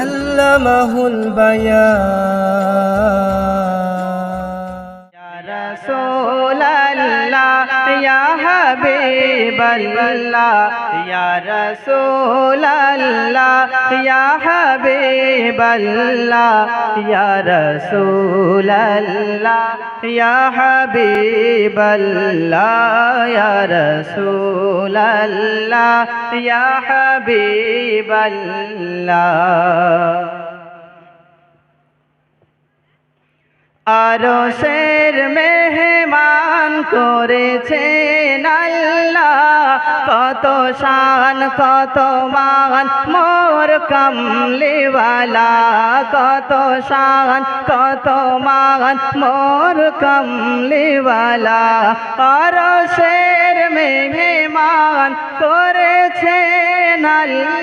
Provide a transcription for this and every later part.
আল্লামাহুল বায়া। ইয়া হাবিবাল্লাহ ইয়া রাসূলাল্লাহ। या हबीबल्ला या रसूल अल्लाह या हबीबल्ला या रसूल अल्लाह या हबीबल्ला আরও শের মেহমান করেছেন আল্লাহ কত শান, কত মান, মোর কমলিওয়ালা। কত শান, কত মান, মোর কমলিওয়ালা। আরশের মেহমান করেছে আল্লাহ।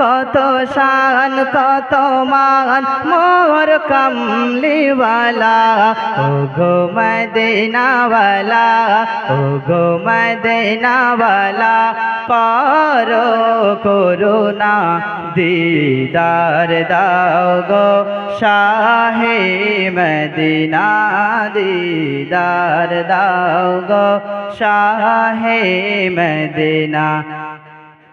কত শান, কত মান, মোর কমলিওয়ালা। ও গো মদিনাওয়ালা ও গো মদিনাওয়ালা, পারো করুণা দিদার দাও গো শাহে মদিনা, দিদার দাও গো শাহে মদিনা।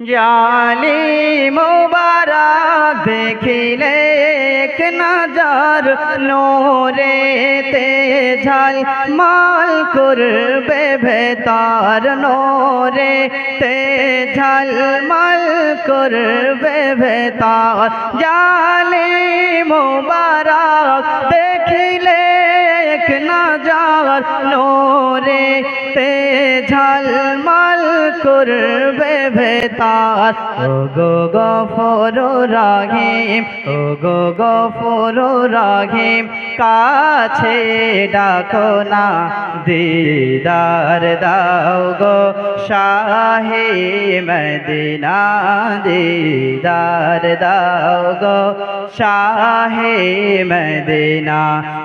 জালি মুবারক দেখিলে এক নজর নোরেতে ঝাল মাল করবে ভেতর নোরে তে ঝাল মাল করবে ভেতর জালি মুবারক দেখিলে এক নজর নোরে তে ঝলমল করবে ভেতার ও গো গফর রাহিম ও গো গফর রাহিম কাছে ডাকো না, দিদার দাও গো শাহে মদিনা, দিদার দাও গো শাহে মদিনা,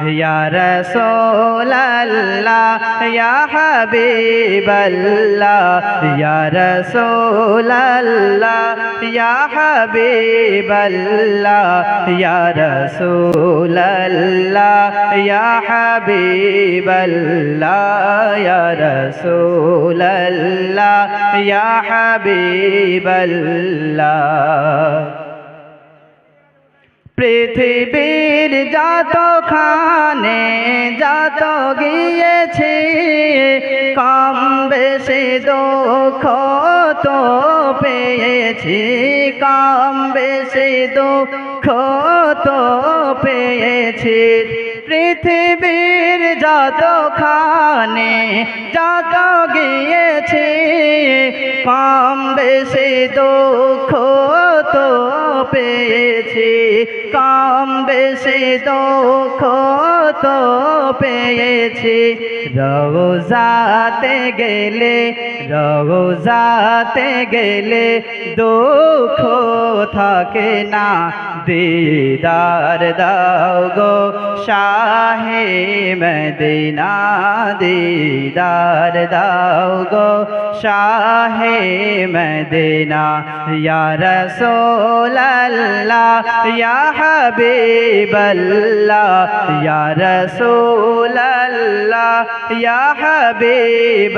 ইয়া রাসূল আল্লাহ ইয়া হাবিব ইয়া রাসূল আল্লাহ ইয়া হাবিব ইয়া রাসূল আল্লাহ ইয়া হাবিব আল্লাহ ইয়া রাসূল ইয়া হাবিব পৃথিবীর যত খানে যত গিয়েছে, কম বেশি দুঃখ তো পেয়েছি, কম বেশি দুঃখ তো পেয়েছি। পৃথিবীর যত খানে যত গিয়েছি, কম বেশি দুঃখ তো পেয়েছি। কম বেশি দুঃখ তো পেয়েছি। রোজাতে গেলে রোজাতে গেলে দুঃখ থাকে না দিদার দাও গো শাহে মদিনা দিদার দাও গো শাহে মদিনা ইয়া রাসূল আল্লাহ ইয়া হাবিব আল্লাহ ইয়া রাসূল আল্লাহ ইয়া হাবিব